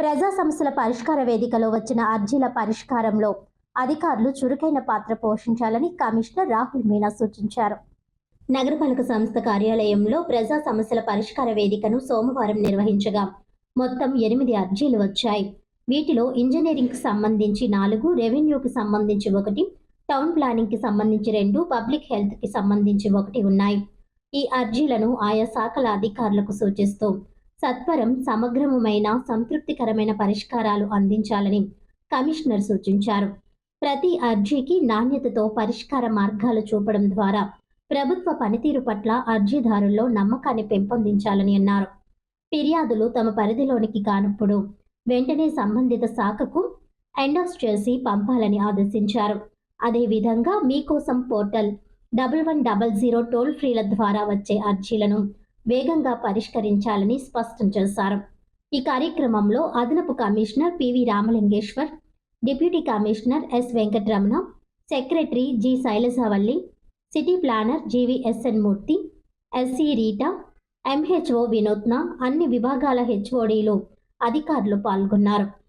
ప్రజా సమస్యల పరిష్కార వేదికలో వచ్చిన అర్జీల పరిష్కారంలో అధికారులు చురుకైన పాత్ర పోషించాలని కమిషనర్ రాహుల్ మీనా సూచించారు. నగరపాలక సంస్థ కార్యాలయంలో ప్రజా సమస్యల పరిష్కార వేదికను సోమవారం నిర్వహించగా మొత్తం ఎనిమిది అర్జీలు వచ్చాయి. వీటిలో ఇంజనీరింగ్కి సంబంధించి నాలుగు రెవెన్యూకి సంబంధించి ఒకటి టౌన్ ప్లానింగ్కి సంబంధించి రెండు పబ్లిక్ హెల్త్కి సంబంధించి ఒకటి ఉన్నాయి. ఈ అర్జీలను ఆయా శాఖల అధికారులకు సూచిస్తూ సత్వరం సమగ్రమైన సంతృప్తికరమైన పరిష్కారాలు అందించాలని కమిషనర్ సూచించారు. ప్రతి అర్జీకి నాణ్యతతో పరిష్కార మార్గాలు చూపడం ద్వారా ప్రభుత్వ పనితీరు పట్ల అర్జీదారుల్లో నమ్మకాన్ని పెంపొందించాలని అన్నారు. ఫిర్యాదులు తమ పరిధిలోనికి కానప్పుడు వెంటనే సంబంధిత శాఖకు ఎండోస్ చేసి పంపాలని ఆదేశించారు. అదేవిధంగా మీకోసం portal double one double zero toll ఫ్రీల ద్వారా వచ్చే అర్జీలను వేగంగా పరిష్కరించాలని స్పష్టం చేశారు. ఈ కార్యక్రమంలో అదనపు commissioner PV Ramalingeshwar deputy commissioner S Venkataramana secretary G Shailajavalli city planner GVSN Murthy SC Rita MHO Vinutna అన్ని విభాగాల హెచ్ఓడీలు అధికారులు పాల్గొన్నారు.